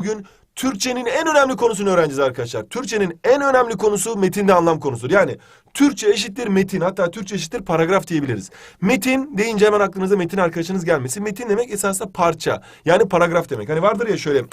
Bugün Türkçenin en önemli konusunu öğreneceğiz arkadaşlar. Türkçenin en önemli konusu metinde anlam konusudur. Yani Türkçe eşittir metin hatta Türkçe eşittir paragraf diyebiliriz. Metin deyince hemen aklınıza metin arkadaşınız gelmesi. Metin demek esasında parça yani paragraf demek. Hani vardır ya şöyle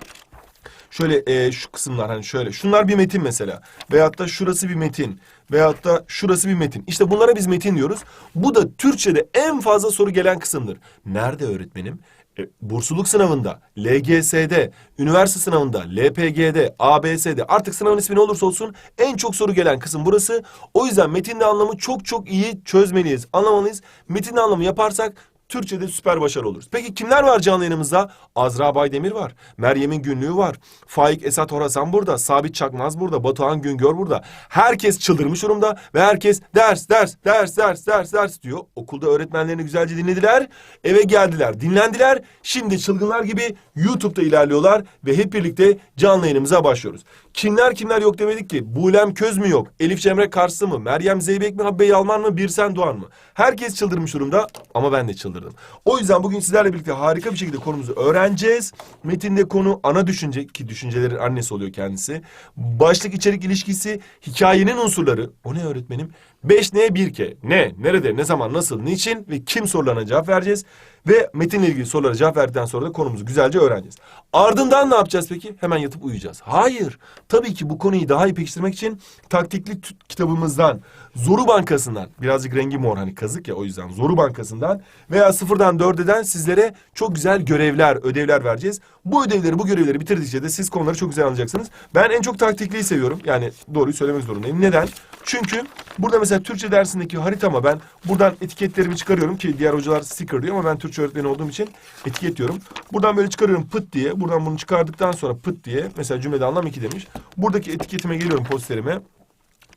şöyle e, şu kısımlar hani şöyle şunlar bir metin mesela veyahut da şurası bir metin veyahut da şurası bir metin. İşte bunlara biz metin diyoruz. Bu da Türkçe'de en fazla soru gelen kısımdır. Nerede öğretmenim? E, bursluluk sınavında, LGS'de, üniversite sınavında, LPG'de, ABS'de artık sınavın ismi ne olursa olsun en çok soru gelen kısım burası. O yüzden metinde anlamı çok çok iyi çözmeliyiz, anlamalıyız. Metinde anlamı yaparsak Türkçe'de süper başarı oluruz. Peki kimler var canlı yayınımızda? Azra Baydemir var. Meryem'in günlüğü var. Faik Esat Horasan burada. Sabit Çakmaz burada. Batuhan Güngör burada. Herkes çıldırmış durumda ve herkes ders, ders, ders, ders, ders, ders diyor. Okulda öğretmenlerini güzelce dinlediler. Eve geldiler, dinlendiler. Şimdi çılgınlar gibi YouTube'da ilerliyorlar ve hep birlikte canlı yayınımıza başlıyoruz. Kimler kimler yok demedik ki. Bulem Köz mü yok? Elif Cemre Karslı mı? Meryem Zeybek mi? Habbe Yalman mı? Birsen Doğan mı? Herkes çıldırmış durumda ama ben de çıldırdım. O yüzden bugün sizlerle birlikte harika bir şekilde konumuzu öğreneceğiz. Metinde konu ana düşünce ki düşüncelerin annesi oluyor kendisi. Başlık içerik ilişkisi, hikayenin unsurları. O ne öğretmenim? 5 ne 1 ke. Ne, nerede, ne zaman, nasıl, niçin ve kim sorularına cevap vereceğiz. Ve metinle ilgili sorulara cevap verdikten sonra da konumuzu güzelce öğreneceğiz. Ardından ne yapacağız peki? Hemen yatıp uyuyacağız. Hayır. Tabii ki bu konuyu daha iyi pekiştirmek için taktikli kitabımızdan, Zoru Bankası'ndan, birazcık rengi mor hani kazık ya o yüzden Zoru Bankası'ndan veya sıfırdan dördeden sizlere çok güzel görevler, ödevler vereceğiz. Bu ödevleri, bu görevleri bitirdikçe de siz konuları çok güzel anlayacaksınız. Ben en çok taktikliyi seviyorum. Yani doğruyu söylemek zorundayım. Neden? Çünkü burada mesela Türkçe dersindeki haritama ben buradan etiketlerimi çıkarıyorum ki diğer hocalar sticker diyor ama ben Türkçe öğretmeni olduğum için etiketliyorum. Buradan böyle çıkarıyorum pıt diye. Buradan bunu çıkardıktan sonra pıt diye. Mesela cümlede anlam iki demiş. Buradaki etiketime geliyorum posterime.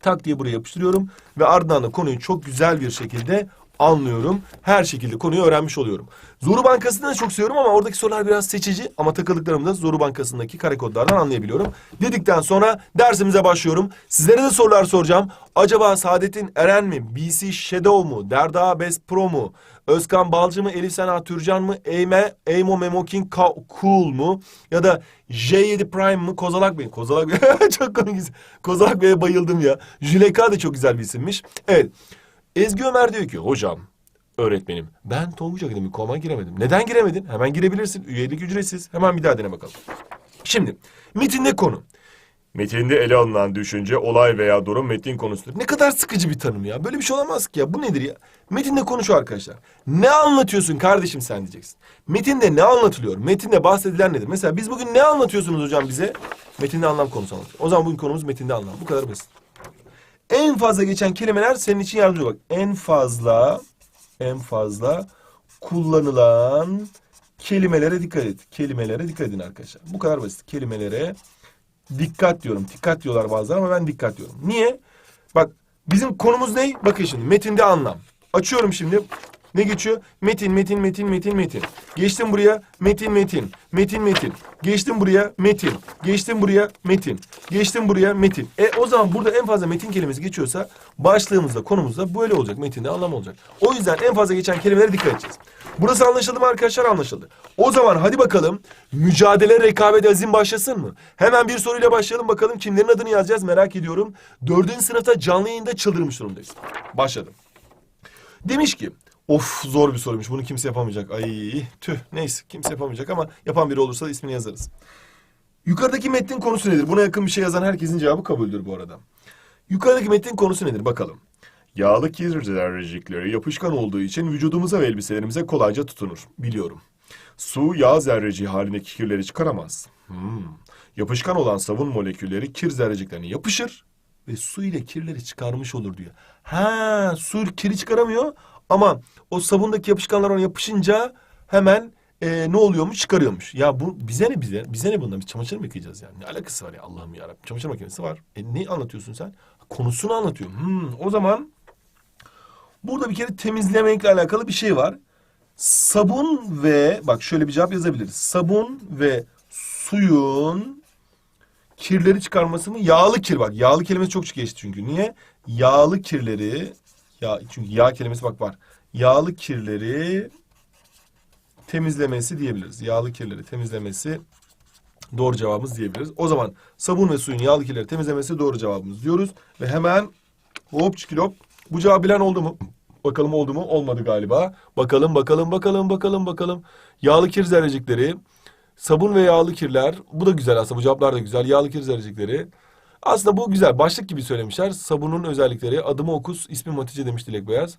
Tak diye buraya yapıştırıyorum ve ardından da konuyu çok güzel bir şekilde anlıyorum. Her şekilde konuyu öğrenmiş oluyorum. Zoru Bankası'nı da çok seviyorum ama oradaki sorular biraz seçici. Ama takıldıklarımı da Zoru Bankası'ndaki kare kodlardan anlayabiliyorum. Dedikten sonra dersimize başlıyorum. Sizlere de sorular soracağım. Acaba Saadettin Eren mi? BC Shadow mu? Derda Best Pro mu? Özkan Balcı mı? Elif Sena Türcan mı? Eyme, Eymo Memo King Ka- Cool mu? Ya da J7 Prime mı? Kozalak Bey. Kozalak Bey. çok komik. Kozalak Bey'e bayıldım ya. Jüleka da çok güzel bir isimmiş. Evet. Ezgi Ömer diyor ki hocam öğretmenim ben Tonguç Akademi koma giremedim. Neden giremedin? Hemen girebilirsin. Üyelik ücretsiz. Hemen bir daha dene bakalım. Şimdi metinde konu. Metinde ele alınan düşünce, olay veya durum metin konusudur. Ne kadar sıkıcı bir tanım ya. Böyle bir şey olamaz ki ya. Bu nedir ya? Metinde konu şu arkadaşlar. Ne anlatıyorsun kardeşim sen diyeceksin. Metinde ne anlatılıyor? Metinde bahsedilen nedir? Mesela biz bugün ne anlatıyorsunuz hocam bize? Metinde anlam konusu anlatıyor. O zaman bugün konumuz metinde anlam. Bu kadar basit. En fazla geçen kelimeler senin için yardımcı olacak. En fazla, en fazla kullanılan kelimelere dikkat et. Kelimelere dikkat edin arkadaşlar. Bu kadar basit. Kelimelere dikkat diyorum. Dikkat diyorlar bazıları ama ben dikkat diyorum. Niye? Bak bizim konumuz ne? Bakın şimdi metinde anlam. Açıyorum şimdi. Ne geçiyor? Metin, metin, metin, metin, metin. Geçtim buraya metin, metin, metin, metin. Geçtim buraya metin, geçtim buraya metin, geçtim buraya metin. E o zaman burada en fazla metin kelimesi geçiyorsa başlığımızda, konumuzda böyle olacak. Metinde anlam olacak. O yüzden en fazla geçen kelimelere dikkat edeceğiz. Burası anlaşıldı mı arkadaşlar? Anlaşıldı. O zaman hadi bakalım mücadele, rekabet, azim başlasın mı? Hemen bir soruyla başlayalım bakalım kimlerin adını yazacağız merak ediyorum. Dördüncü sınıfta canlı yayında çıldırmış durumdayız. Başladım. Demiş ki of zor bir soruymuş bunu kimse yapamayacak. Ay tüh neyse kimse yapamayacak ama yapan biri olursa ismini yazarız. Yukarıdaki metnin konusu nedir? Buna yakın bir şey yazan herkesin cevabı kabuldür bu arada. Yukarıdaki metnin konusu nedir bakalım. Yağlı kir zerrecikleri yapışkan olduğu için vücudumuza ve elbiselerimize kolayca tutunur. Biliyorum. Su yağ zerreciği halindeki kirleri çıkaramaz. Hmm. Yapışkan olan savun molekülleri kir zerreciklerine yapışır ve su ile kirleri çıkarmış olur diyor. Ha, su kiri çıkaramıyor ama o sabundaki yapışkanlar ona yapışınca hemen e, ne oluyormuş çıkarıyormuş. Ya bu bize ne bize? Bize ne bundan? Biz çamaşır mı yıkayacağız yani? Ne alakası var ya Allah'ım yarabbim. Çamaşır makinesi var. E ne anlatıyorsun sen? Konusunu anlatıyor. Hmm, o zaman burada bir kere temizlemekle alakalı bir şey var. Sabun ve bak şöyle bir cevap yazabiliriz. Sabun ve suyun kirleri çıkarması mı? Yağlı kir bak. Yağlı kelimesi çok geçti çünkü. Niye? Yağlı kirleri ya çünkü yağ kelimesi bak var. Yağlı kirleri temizlemesi diyebiliriz. Yağlı kirleri temizlemesi Doğru cevabımız diyebiliriz. O zaman sabun ve suyun yağlı kirleri temizlemesi doğru cevabımız diyoruz. Ve hemen hop çikilop. Bu cevabı bilen oldu mu? Bakalım oldu mu? Olmadı galiba. Bakalım bakalım bakalım bakalım bakalım. Yağlı kir zerrecikleri, sabun ve yağlı kirler. Bu da güzel aslında bu cevaplar da güzel. Yağlı kir zerrecikleri. Aslında bu güzel. Başlık gibi söylemişler. Sabunun özellikleri. Adımı okus, ismi Matice demiş Dilek Beyaz.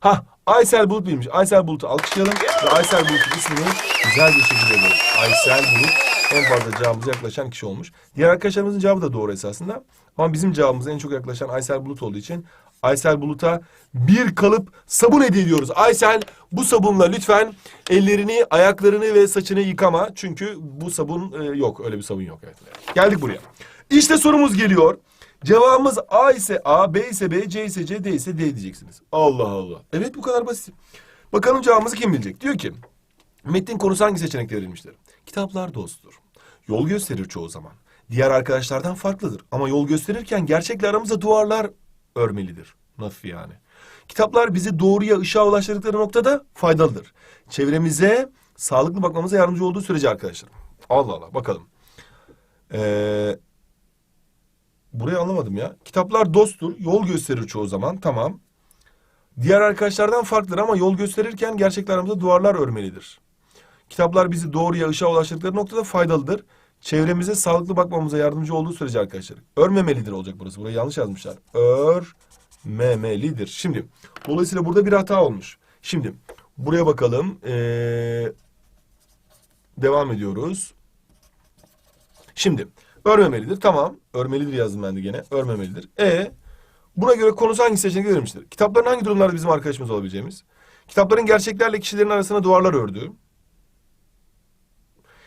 Ha, Aysel Bulut bilmiş. Aysel Bulut'u alkışlayalım ve Aysel Bulut'un ismini güzel bir şekilde yazalım. Aysel Bulut en fazla cevabımıza yaklaşan kişi olmuş. Diğer arkadaşlarımızın cevabı da doğru esasında. Ama bizim cevabımıza en çok yaklaşan Aysel Bulut olduğu için Aysel Bulut'a bir kalıp sabun hediye ediyoruz. Aysel bu sabunla lütfen ellerini, ayaklarını ve saçını yıkama. Çünkü bu sabun e, yok. Öyle bir sabun yok. Evet. Geldik buraya. İşte sorumuz geliyor. Cevabımız A ise A, B ise B, C ise C, D ise D diyeceksiniz. Allah Allah. Evet bu kadar basit. Bakalım cevabımızı kim bilecek? Diyor ki metnin konusu hangi seçenekte verilmiştir? Kitaplar dosttur. Yol gösterir çoğu zaman. Diğer arkadaşlardan farklıdır. Ama yol gösterirken gerçekle aramızda duvarlar örmelidir. Nasıl yani? Kitaplar bizi doğruya, ışığa ulaştırdıkları noktada faydalıdır. Çevremize sağlıklı bakmamıza yardımcı olduğu sürece arkadaşlar. Allah Allah bakalım. Ee, burayı anlamadım ya. Kitaplar dosttur, yol gösterir çoğu zaman. Tamam. Diğer arkadaşlardan farklıdır ama yol gösterirken gerçekler duvarlar örmelidir. Kitaplar bizi doğruya, ışığa ulaştırdıkları noktada faydalıdır. Çevremize sağlıklı bakmamıza yardımcı olduğu sürece arkadaşlar. Örmemelidir olacak burası. Burayı yanlış yazmışlar. Örmemelidir. Şimdi dolayısıyla burada bir hata olmuş. Şimdi buraya bakalım. Ee, devam ediyoruz. Şimdi örmemelidir. Tamam. Örmelidir yazdım ben de gene. Örmemelidir. E buna göre konusu hangi seçenekte verilmiştir? Kitapların hangi durumlarda bizim arkadaşımız olabileceğimiz? Kitapların gerçeklerle kişilerin arasına duvarlar ördüğü.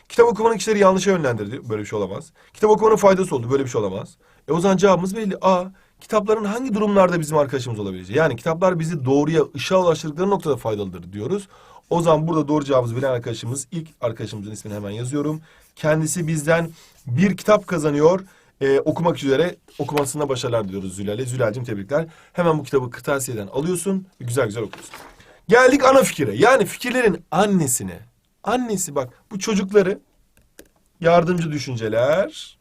Kitap okumanın kişileri yanlışa yönlendirdi. Böyle bir şey olamaz. Kitap okumanın faydası oldu. Böyle bir şey olamaz. E o zaman cevabımız belli. A. Kitapların hangi durumlarda bizim arkadaşımız olabileceği? Yani kitaplar bizi doğruya, ışığa ulaştırdıkları noktada faydalıdır diyoruz. O zaman burada doğru cevabımızı bilen arkadaşımız, ilk arkadaşımızın ismini hemen yazıyorum. Kendisi bizden bir kitap kazanıyor. Ee, okumak üzere okumasında başarılar diliyoruz Zülal'e. Zülal'cim tebrikler. Hemen bu kitabı kırtasiyeden alıyorsun. Güzel güzel okuyorsun. Geldik ana fikire. Yani fikirlerin annesine. Annesi bak bu çocukları yardımcı düşünceler.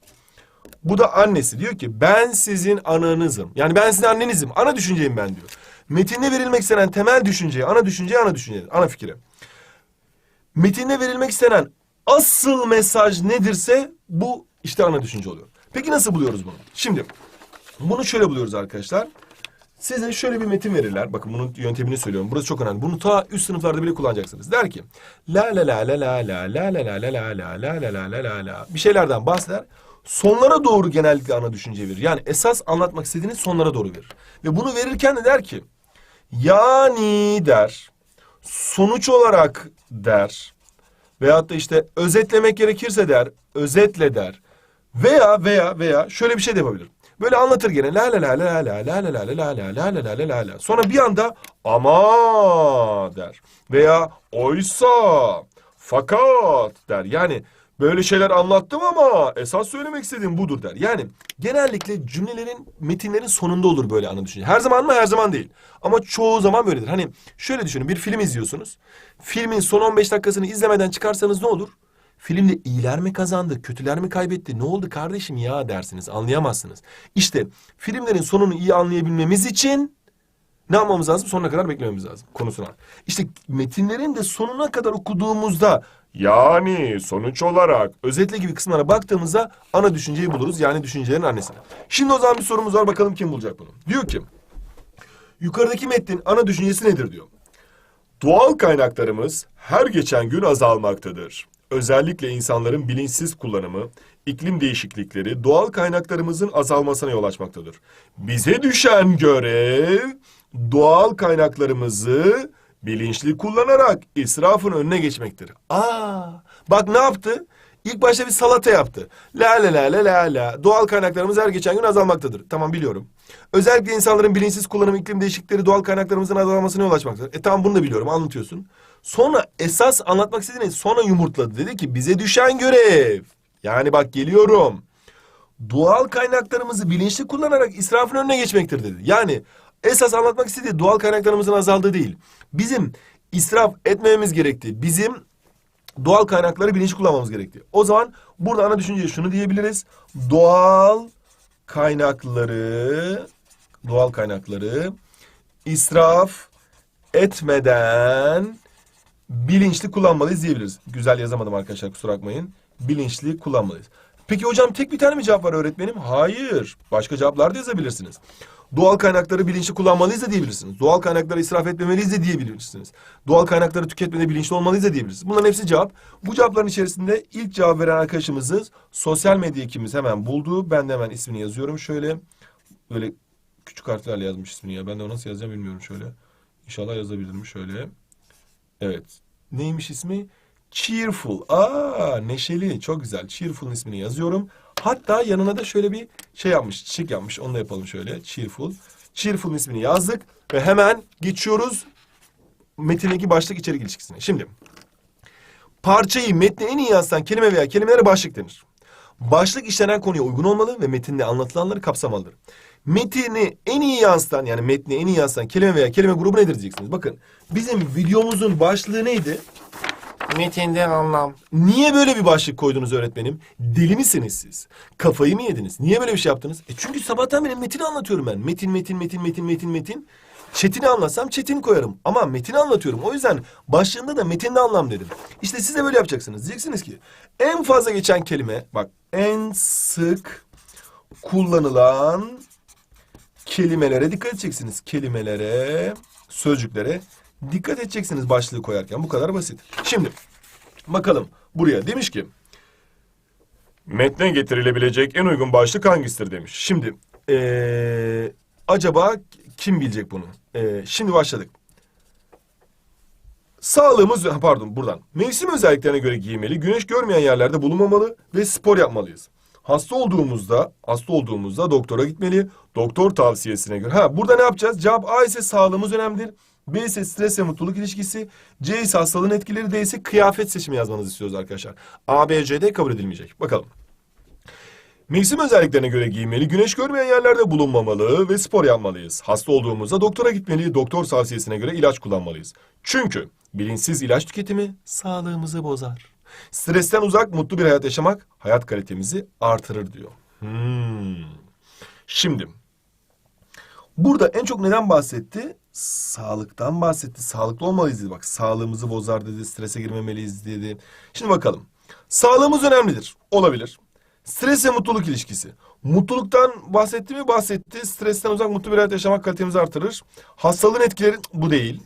Bu da annesi diyor ki ben sizin ananızım. Yani ben sizin annenizim. Ana düşünceyim ben diyor. Metinde verilmek istenen temel düşünceye, ana düşünceye, ana düşünceye, ana fikire. Metinde verilmek istenen asıl mesaj nedirse bu işte ana düşünce oluyor. Peki nasıl buluyoruz bunu? Şimdi bunu şöyle buluyoruz arkadaşlar. Size şöyle bir metin verirler. Bakın bunun yöntemini söylüyorum. Burası çok önemli. Bunu ta üst sınıflarda bile kullanacaksınız. Der ki la la la la la la la la la la la la la la la la la la bir şeylerden bahseder. Sonlara doğru genellikle ana düşünce verir. Yani esas anlatmak istediğiniz sonlara doğru verir. Ve bunu verirken de der ki yani der. Sonuç olarak der. Veyahut da işte özetlemek gerekirse der. Özetle der. Veya veya veya şöyle bir şey de yapabilir. Böyle anlatır gene la la la la la la la la la la la la la la la la. Sonra bir anda ama der. Veya oysa fakat der. Yani böyle şeyler anlattım ama esas söylemek istediğim budur der. Yani genellikle cümlelerin metinlerin sonunda olur böyle ana düşünce. Her zaman mı? Her zaman değil. Ama çoğu zaman böyledir. Hani şöyle düşünün bir film izliyorsunuz. Filmin son 15 dakikasını izlemeden çıkarsanız ne olur? Filmde iyiler mi kazandı, kötüler mi kaybetti, ne oldu kardeşim ya dersiniz, anlayamazsınız. İşte filmlerin sonunu iyi anlayabilmemiz için ne yapmamız lazım? Sonuna kadar beklememiz lazım konusuna. İşte metinlerin de sonuna kadar okuduğumuzda yani sonuç olarak özetle gibi kısımlara baktığımızda ana düşünceyi buluruz. Yani düşüncelerin annesine. Şimdi o zaman bir sorumuz var bakalım kim bulacak bunu. Diyor ki yukarıdaki metnin ana düşüncesi nedir diyor. Doğal kaynaklarımız her geçen gün azalmaktadır. Özellikle insanların bilinçsiz kullanımı, iklim değişiklikleri doğal kaynaklarımızın azalmasına yol açmaktadır. Bize düşen görev doğal kaynaklarımızı bilinçli kullanarak israfın önüne geçmektir. Aa, bak ne yaptı? İlk başta bir salata yaptı. La la la la la la. Doğal kaynaklarımız her geçen gün azalmaktadır. Tamam biliyorum. Özellikle insanların bilinçsiz kullanımı, iklim değişiklikleri doğal kaynaklarımızın azalmasına yol açmaktadır. E tamam bunu da biliyorum anlatıyorsun. Sonra esas anlatmak istediğini sonra yumurtladı. Dedi ki bize düşen görev. Yani bak geliyorum. Doğal kaynaklarımızı bilinçli kullanarak israfın önüne geçmektir dedi. Yani esas anlatmak istediği doğal kaynaklarımızın azaldığı değil. Bizim israf etmememiz gerektiği, bizim doğal kaynakları bilinçli kullanmamız gerekti. O zaman burada ana düşünceye şunu diyebiliriz. Doğal kaynakları doğal kaynakları israf etmeden bilinçli kullanmalıyız diyebiliriz. Güzel yazamadım arkadaşlar kusura bakmayın. Bilinçli kullanmalıyız. Peki hocam tek bir tane mi cevap var öğretmenim? Hayır. Başka cevaplar da yazabilirsiniz. Doğal kaynakları bilinçli kullanmalıyız da diyebilirsiniz. Doğal kaynakları israf etmemeliyiz de diyebilirsiniz. Doğal kaynakları tüketmede bilinçli olmalıyız da diyebilirsiniz. Bunların hepsi cevap. Bu cevapların içerisinde ilk cevap veren arkadaşımızı sosyal medya ekibimiz hemen buldu. Ben de hemen ismini yazıyorum şöyle. Böyle küçük harflerle yazmış ismini ya. Ben de onu nasıl yazacağım bilmiyorum şöyle. İnşallah yazabilirim şöyle. Evet. Neymiş ismi? Cheerful. Aa neşeli. Çok güzel. Cheerful'un ismini yazıyorum. Hatta yanına da şöyle bir şey yapmış. Çiçek yapmış. Onu da yapalım şöyle. Cheerful. Cheerful'un ismini yazdık. Ve hemen geçiyoruz metindeki başlık içerik ilişkisine. Şimdi parçayı metne en iyi yansıtan kelime veya kelimelere başlık denir. Başlık işlenen konuya uygun olmalı ve metinde anlatılanları kapsamalıdır. Metini en iyi yansıtan yani metni en iyi yansıtan kelime veya kelime grubu nedir diyeceksiniz. Bakın bizim videomuzun başlığı neydi? Metinden anlam. Niye böyle bir başlık koydunuz öğretmenim? Deli misiniz siz? Kafayı mı yediniz? Niye böyle bir şey yaptınız? E çünkü sabahtan beri metini anlatıyorum ben. Metin, metin, metin, metin, metin, metin. Çetin'i anlatsam çetin koyarım. Ama metini anlatıyorum. O yüzden başlığında da metinde anlam dedim. İşte siz de böyle yapacaksınız. Diyeceksiniz ki en fazla geçen kelime bak en sık kullanılan kelimelere dikkat edeceksiniz. Kelimelere, sözcüklere dikkat edeceksiniz başlığı koyarken. Bu kadar basit. Şimdi bakalım buraya demiş ki metne getirilebilecek en uygun başlık hangisidir demiş. Şimdi ee, acaba kim bilecek bunu? Ee, şimdi başladık. Sağlığımız, pardon buradan. Mevsim özelliklerine göre giymeli, güneş görmeyen yerlerde bulunmamalı ve spor yapmalıyız. Hasta olduğumuzda, hasta olduğumuzda doktora gitmeli. Doktor tavsiyesine göre. Ha burada ne yapacağız? Cevap A ise sağlığımız önemlidir. B ise stres ve mutluluk ilişkisi. C ise hastalığın etkileri. D ise kıyafet seçimi yazmanızı istiyoruz arkadaşlar. A, B, C, D kabul edilmeyecek. Bakalım. Mevsim özelliklerine göre giymeli, güneş görmeyen yerlerde bulunmamalı ve spor yapmalıyız. Hasta olduğumuzda doktora gitmeli, doktor tavsiyesine göre ilaç kullanmalıyız. Çünkü bilinçsiz ilaç tüketimi sağlığımızı bozar. Stresten uzak, mutlu bir hayat yaşamak hayat kalitemizi artırır diyor. Hmm. Şimdi burada en çok neden bahsetti? Sağlıktan bahsetti. Sağlıklı olmalıyız dedi. Bak sağlığımızı bozar dedi, strese girmemeliyiz dedi. Şimdi bakalım. Sağlığımız önemlidir. Olabilir. Stres ve mutluluk ilişkisi. Mutluluktan bahsetti mi? Bahsetti. Stresten uzak mutlu bir hayat yaşamak kalitemizi artırır. Hastalığın etkileri bu değil.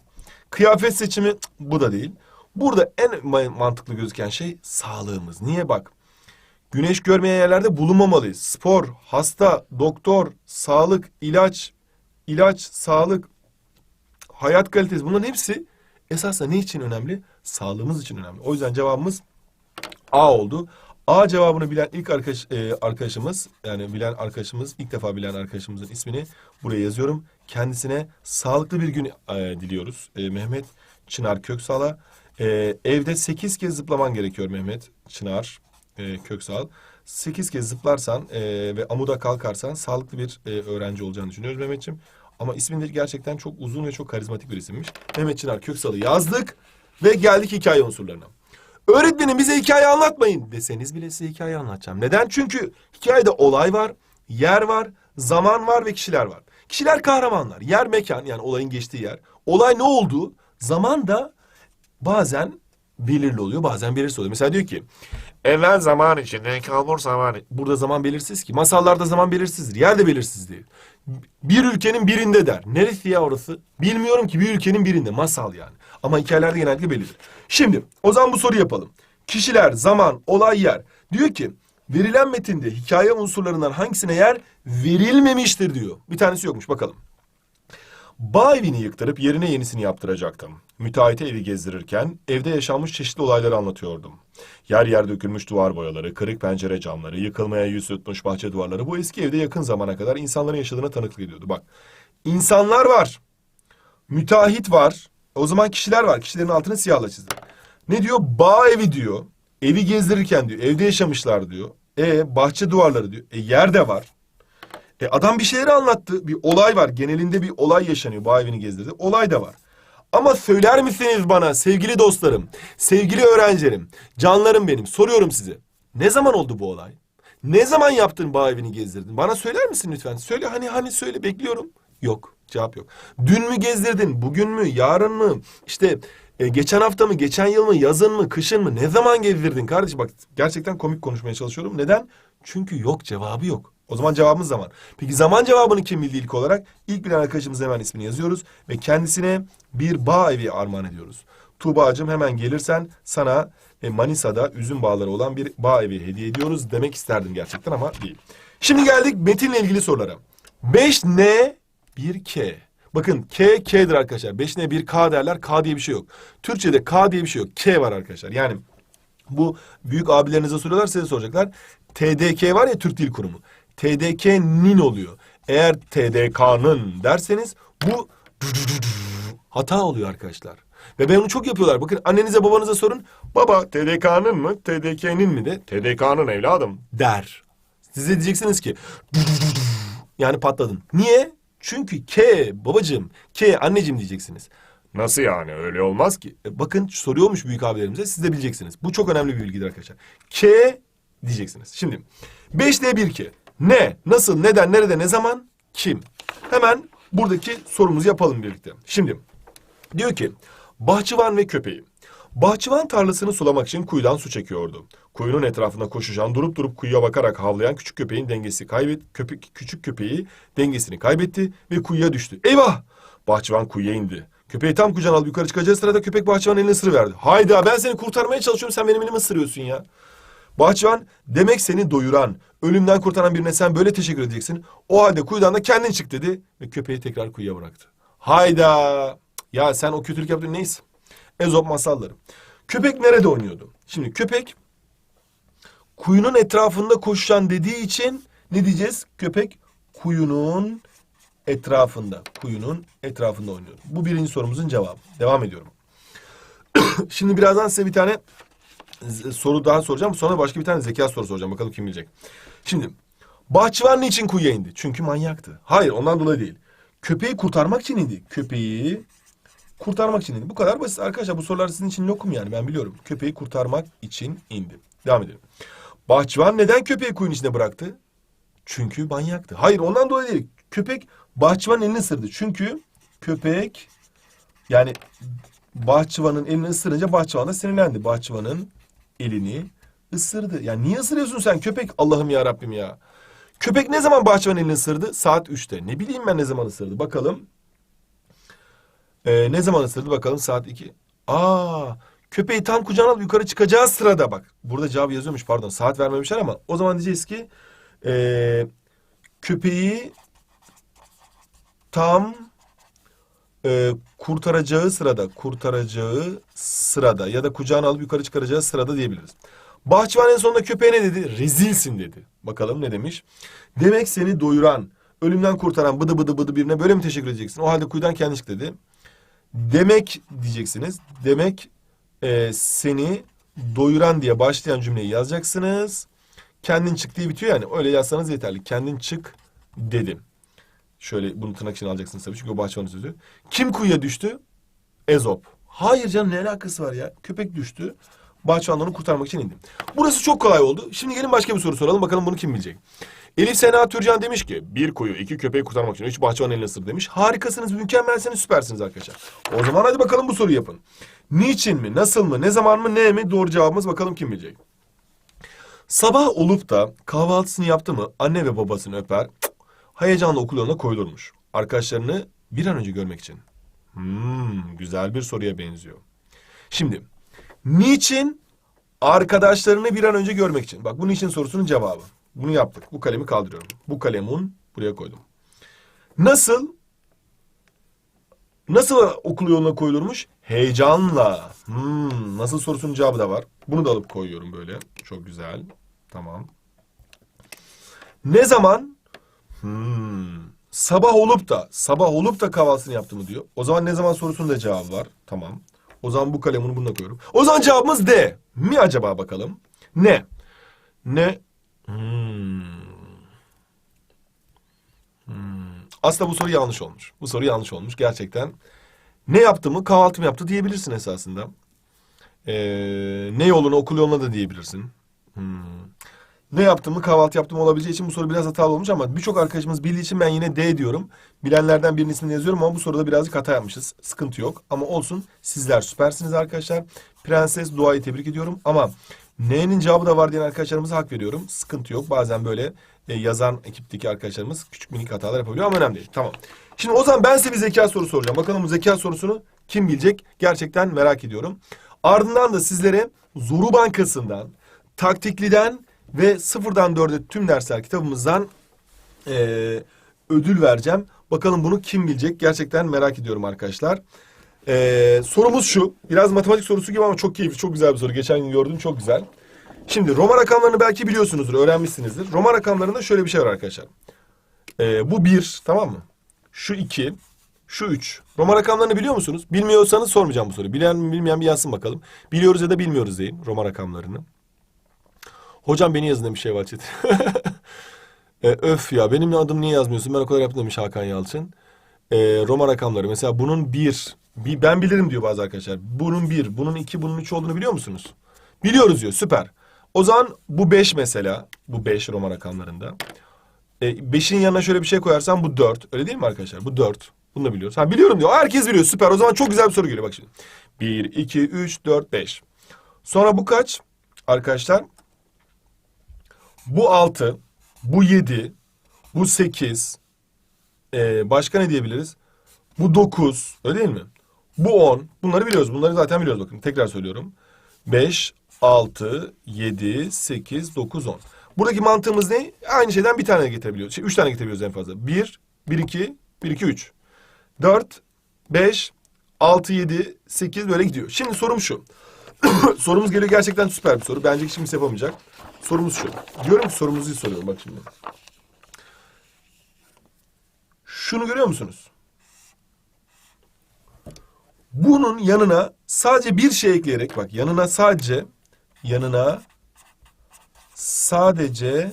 Kıyafet seçimi bu da değil. Burada en ma- mantıklı gözüken şey sağlığımız. Niye bak? Güneş görmeyen yerlerde bulunmamalıyız. Spor, hasta, doktor, sağlık, ilaç, ilaç, sağlık, hayat kalitesi bunların hepsi esasında ne için önemli? Sağlığımız için önemli. O yüzden cevabımız A oldu. A cevabını bilen ilk arkadaş, e, arkadaşımız yani bilen arkadaşımız ilk defa bilen arkadaşımızın ismini buraya yazıyorum. Kendisine sağlıklı bir gün e, diliyoruz. E, Mehmet Çınar Köksal'a e, evde 8 kez zıplaman gerekiyor Mehmet Çınar e, Köksal. 8 kez zıplarsan e, ve amuda kalkarsan sağlıklı bir e, öğrenci olacağını düşünüyoruz Mehmetciğim. Ama ismin de gerçekten çok uzun ve çok karizmatik bir isimmiş. Mehmet Çınar Köksal'ı yazdık ve geldik hikaye unsurlarına. Öğretmenim bize hikaye anlatmayın deseniz bile size hikaye anlatacağım. Neden? Çünkü hikayede olay var, yer var, zaman var ve kişiler var. Kişiler kahramanlar, yer mekan yani olayın geçtiği yer. Olay ne oldu? Zaman da bazen belirli oluyor, bazen belirsiz oluyor. Mesela diyor ki Evvel zaman içinde, kalbur zaman burada zaman belirsiz ki. Masallarda zaman belirsizdir, yer de belirsiz değil. Bir ülkenin birinde der. Neresi ya orası? Bilmiyorum ki bir ülkenin birinde. Masal yani. Ama hikayelerde genellikle bellidir. Şimdi o zaman bu soruyu yapalım. Kişiler, zaman, olay, yer. Diyor ki verilen metinde hikaye unsurlarından hangisine yer verilmemiştir diyor. Bir tanesi yokmuş bakalım. Bağ evini yıktırıp yerine yenisini yaptıracaktım. Müteahhite evi gezdirirken evde yaşanmış çeşitli olayları anlatıyordum. Yer yer dökülmüş duvar boyaları, kırık pencere camları, yıkılmaya yüz tutmuş bahçe duvarları bu eski evde yakın zamana kadar insanların yaşadığına tanıklık ediyordu. Bak insanlar var, müteahhit var, o zaman kişiler var. Kişilerin altını siyahla çizdim. Ne diyor? Bağ evi diyor. Evi gezdirirken diyor. Evde yaşamışlar diyor. E bahçe duvarları diyor. E yer de var. E adam bir şeyleri anlattı. Bir olay var. Genelinde bir olay yaşanıyor. Bağ evini gezdirdi. Olay da var. Ama söyler misiniz bana sevgili dostlarım, sevgili öğrencilerim, canlarım benim soruyorum size. Ne zaman oldu bu olay? Ne zaman yaptın bağ evini gezdirdin? Bana söyler misin lütfen? Söyle hani hani söyle bekliyorum. Yok cevap yok. Dün mü gezdirdin? Bugün mü? Yarın mı? İşte e, geçen hafta mı? Geçen yıl mı? Yazın mı? Kışın mı? Ne zaman gezdirdin kardeşim? Bak gerçekten komik konuşmaya çalışıyorum. Neden? Çünkü yok cevabı yok. O zaman cevabımız zaman. Peki zaman cevabını kim bildi ilk olarak? İlk bilen arkadaşımız hemen ismini yazıyoruz ve kendisine bir bağ evi armağan ediyoruz. Tuğba'cığım hemen gelirsen sana Manisa'da üzüm bağları olan bir bağ evi hediye ediyoruz demek isterdim gerçekten ama değil. Şimdi geldik metinle ilgili sorulara. 5N 1K. Bakın K K'dir arkadaşlar. 5N 1K derler. K diye bir şey yok. Türkçe'de K diye bir şey yok. K var arkadaşlar. Yani bu büyük abilerinize soruyorlar size soracaklar. TDK var ya Türk Dil Kurumu. TDK'nin oluyor. Eğer TDK'nın derseniz bu hata oluyor arkadaşlar. Ve ben onu çok yapıyorlar. Bakın annenize babanıza sorun. Baba TDK'nın mı TDK'nin mi de TDK'nın evladım. der. Size diyeceksiniz ki yani patladın. Niye? Çünkü K babacığım, K anneciğim diyeceksiniz. Nasıl yani öyle olmaz ki? E, bakın soruyormuş büyük abilerimize siz de bileceksiniz. Bu çok önemli bir bilgidir arkadaşlar. K diyeceksiniz. Şimdi 5D 1 K. Ne, nasıl, neden, nerede, ne zaman, kim? Hemen buradaki sorumuzu yapalım birlikte. Şimdi diyor ki bahçıvan ve köpeği. Bahçıvan tarlasını sulamak için kuyudan su çekiyordu. Kuyunun etrafında koşuşan, durup durup kuyuya bakarak havlayan küçük köpeğin dengesi kaybet köpek küçük köpeği dengesini kaybetti ve kuyuya düştü. Eyvah! Bahçıvan kuyuya indi. Köpeği tam kucağına alıp yukarı çıkacağı sırada köpek bahçıvanın elini ısırıverdi. Hayda ben seni kurtarmaya çalışıyorum sen benim elimi ısırıyorsun ya. Bahçıvan demek seni doyuran, ölümden kurtaran birine sen böyle teşekkür edeceksin. O halde kuyudan da kendin çık dedi ve köpeği tekrar kuyuya bıraktı. Hayda! Ya sen o kötülük yaptın neyse. Ezop masalları. Köpek nerede oynuyordu? Şimdi köpek kuyunun etrafında koşan dediği için ne diyeceğiz? Köpek kuyunun etrafında, kuyunun etrafında oynuyor. Bu birinci sorumuzun cevabı. Devam ediyorum. Şimdi birazdan size bir tane soru daha soracağım. Sonra başka bir tane zeka sorusu soracağım. Bakalım kim bilecek. Şimdi bahçıvan niçin kuyuya indi? Çünkü manyaktı. Hayır ondan dolayı değil. Köpeği kurtarmak için indi. Köpeği kurtarmak için indi. Bu kadar basit arkadaşlar. Bu sorular sizin için lokum yani ben biliyorum. Köpeği kurtarmak için indi. Devam edelim. Bahçıvan neden köpeği kuyunun içine bıraktı? Çünkü manyaktı. Hayır ondan dolayı değil. Köpek bahçıvanın elini ısırdı. Çünkü köpek yani bahçıvanın elini ısırınca bahçıvan da sinirlendi. Bahçıvanın elini ısırdı. Yani niye ısırıyorsun sen köpek? Allah'ım ya Rabbim ya. Köpek ne zaman bahçıvanın elini ısırdı? Saat 3'te. Ne bileyim ben ne zaman ısırdı. Bakalım. Ee, ne zaman ısırdı bakalım saat 2. Aa, köpeği tam kucağına alıp yukarı çıkacağı sırada bak. Burada cevap yazıyormuş pardon. Saat vermemişler ama o zaman diyeceğiz ki ee, köpeği tam e, kurtaracağı sırada, kurtaracağı sırada ya da kucağına alıp yukarı çıkaracağı sırada diyebiliriz. Bahçıvan en sonunda köpeğe ne dedi? Rezilsin dedi. Bakalım ne demiş? Demek seni doyuran, ölümden kurtaran bıdı bıdı bıdı birine böyle mi teşekkür edeceksin? O halde kuyudan kendin çık dedi. Demek diyeceksiniz. Demek e, seni doyuran diye başlayan cümleyi yazacaksınız. Kendin çık diye bitiyor yani. Öyle yazsanız yeterli. Kendin çık dedim. Şöyle bunu tırnak içine alacaksınız tabii çünkü o bahçıvanın sözü. Kim kuyuya düştü? Ezop. Hayır canım ne alakası var ya? Köpek düştü. Bahçıvan onu kurtarmak için indi. Burası çok kolay oldu. Şimdi gelin başka bir soru soralım. Bakalım bunu kim bilecek? Elif Sena Türcan demiş ki bir kuyu iki köpeği kurtarmak için üç bahçıvan elini ısır demiş. Harikasınız, mükemmelsiniz, süpersiniz arkadaşlar. O zaman hadi bakalım bu soruyu yapın. Niçin mi, nasıl mı, ne zaman mı, ne mi? Doğru cevabımız bakalım kim bilecek? Sabah olup da kahvaltısını yaptı mı anne ve babasını öper, cık, heyecanla okul yoluna koyulurmuş. Arkadaşlarını bir an önce görmek için. Hmm, güzel bir soruya benziyor. Şimdi, niçin arkadaşlarını bir an önce görmek için? Bak bu niçin sorusunun cevabı. Bunu yaptık. Bu kalemi kaldırıyorum. Bu kalemun buraya koydum. Nasıl? Nasıl okul yoluna koyulurmuş? Heyecanla. Hmm, nasıl sorusunun cevabı da var. Bunu da alıp koyuyorum böyle. Çok güzel. Tamam. Ne zaman? Hmm, sabah olup da, sabah olup da kahvaltısını yaptı mı diyor. O zaman ne zaman sorusunun da cevabı var. Tamam. O zaman bu kalemini bununla koyuyorum. O zaman cevabımız D. Mi acaba bakalım? Ne? Ne? Hmm. Hmm. Aslında bu soru yanlış olmuş. Bu soru yanlış olmuş. Gerçekten Ne yaptı mı? Kahvaltı yaptı diyebilirsin esasında. Ee, ne yoluna, okul yoluna da diyebilirsin. Hmm. Ne yaptım mı? Kahvaltı yaptım olabileceği için bu soru biraz hatalı olmuş ama birçok arkadaşımız bildiği için ben yine D diyorum. Bilenlerden birinin ismini yazıyorum ama bu soruda birazcık hata yapmışız. Sıkıntı yok ama olsun. Sizler süpersiniz arkadaşlar. Prenses Doğa'yı tebrik ediyorum ama N'nin cevabı da var diyen arkadaşlarımıza hak veriyorum. Sıkıntı yok. Bazen böyle e, yazan ekipteki arkadaşlarımız küçük minik hatalar yapabiliyor ama önemli değil. Tamam. Şimdi o zaman ben size bir zeka sorusu soracağım. Bakalım bu zeka sorusunu kim bilecek? Gerçekten merak ediyorum. Ardından da sizlere Zoru Bankası'ndan, Taktikliden ve Sıfırdan Dörde tüm dersler kitabımızdan eee, ödül vereceğim. Bakalım bunu kim bilecek? Gerçekten merak ediyorum arkadaşlar. Eee, sorumuz şu. Biraz matematik sorusu gibi ama çok keyifli, çok güzel bir soru. Geçen gün gördüm, çok güzel. Şimdi Roma rakamlarını belki biliyorsunuzdur, öğrenmişsinizdir. Roma rakamlarında şöyle bir şey var arkadaşlar. Eee, bu bir, tamam mı? Şu iki, şu üç. Roma rakamlarını biliyor musunuz? Bilmiyorsanız sormayacağım bu soruyu. Bilen bilmeyen bir yazsın bakalım. Biliyoruz ya da bilmiyoruz deyin Roma rakamlarını. Hocam beni yazın demiş Şevval Çetin. E, öf ya benim adım niye yazmıyorsun? Ben o kadar yaptım demiş Hakan Yalçın. E, Roma rakamları mesela bunun bir, bir, ben bilirim diyor bazı arkadaşlar. Bunun bir, bunun iki, bunun üç olduğunu biliyor musunuz? Biliyoruz diyor süper. O zaman bu beş mesela. Bu beş Roma rakamlarında. E, beşin yanına şöyle bir şey koyarsam bu dört. Öyle değil mi arkadaşlar? Bu dört. Bunu da biliyoruz. Ha biliyorum diyor. Herkes biliyor. Süper. O zaman çok güzel bir soru geliyor. Bak şimdi. Bir, iki, üç, dört, beş. Sonra bu kaç? Arkadaşlar. Bu altı. Bu yedi. Bu sekiz. Ee, başka ne diyebiliriz? Bu dokuz. Öyle değil mi? Bu on. Bunları biliyoruz. Bunları zaten biliyoruz. Bakın tekrar söylüyorum. Beş, altı, yedi, sekiz, dokuz, on. Buradaki mantığımız ne? Aynı şeyden bir tane getirebiliyoruz. Şey, üç tane getirebiliyoruz en fazla. Bir, bir, iki, bir, iki, üç. Dört, beş, altı, yedi, sekiz böyle gidiyor. Şimdi sorum şu. Sorumuz geliyor gerçekten süper bir soru. Bence kimse yapamayacak. Sorumuz şu. Diyorum ki sorumuzu soruyorum bak şimdi. Şunu görüyor musunuz? Bunun yanına sadece bir şey ekleyerek bak yanına sadece yanına sadece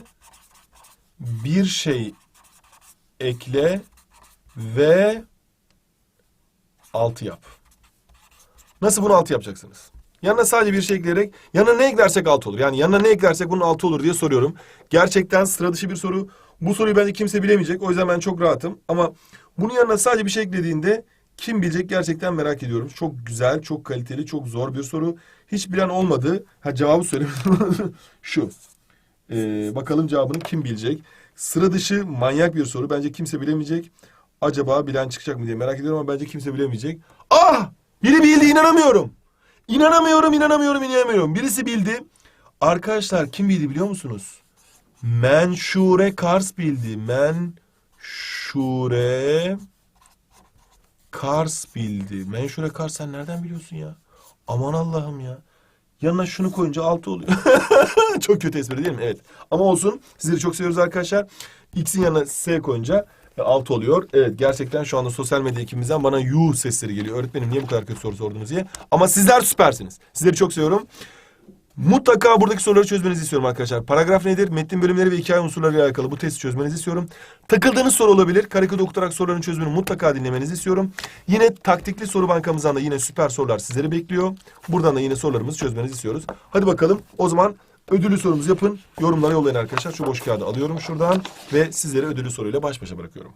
bir şey ekle ve altı yap. Nasıl bunu altı yapacaksınız? Yanına sadece bir şey ekleyerek, yanına ne eklersek altı olur. Yani yanına ne eklersek bunun altı olur diye soruyorum. Gerçekten sıra dışı bir soru. Bu soruyu bence kimse bilemeyecek. O yüzden ben çok rahatım. Ama bunun yanına sadece bir şey eklediğinde kim bilecek gerçekten merak ediyorum. Çok güzel, çok kaliteli, çok zor bir soru. Hiç bilen olmadı. Ha cevabı söyleyeyim. Şu. Ee, bakalım cevabını kim bilecek? Sıra dışı manyak bir soru. Bence kimse bilemeyecek. Acaba bilen çıkacak mı diye merak ediyorum ama bence kimse bilemeyecek. Ah! Biri bildi inanamıyorum. İnanamıyorum, inanamıyorum, inanamıyorum. Birisi bildi. Arkadaşlar kim bildi biliyor musunuz? Menşure Kars bildi. Menşure Kars bildi. Menşure Kars sen nereden biliyorsun ya? Aman Allah'ım ya. Yanına şunu koyunca altı oluyor. çok kötü espri değil mi? Evet. Ama olsun. Sizleri çok seviyoruz arkadaşlar. X'in yanına S koyunca e, altı oluyor. Evet gerçekten şu anda sosyal medya ekibimizden bana yuh sesleri geliyor. Öğretmenim niye bu kadar kötü soru sordunuz diye. Ama sizler süpersiniz. Sizleri çok seviyorum. Mutlaka buradaki soruları çözmenizi istiyorum arkadaşlar. Paragraf nedir? Metin bölümleri ve hikaye unsurlarıyla alakalı bu testi çözmenizi istiyorum. Takıldığınız soru olabilir. Karekod okutarak soruların çözümünü mutlaka dinlemenizi istiyorum. Yine taktikli soru bankamızdan da yine süper sorular sizleri bekliyor. Buradan da yine sorularımızı çözmenizi istiyoruz. Hadi bakalım o zaman ödüllü sorumuzu yapın. Yorumlara yollayın arkadaşlar. Şu boş kağıdı alıyorum şuradan ve sizleri ödüllü soruyla baş başa bırakıyorum.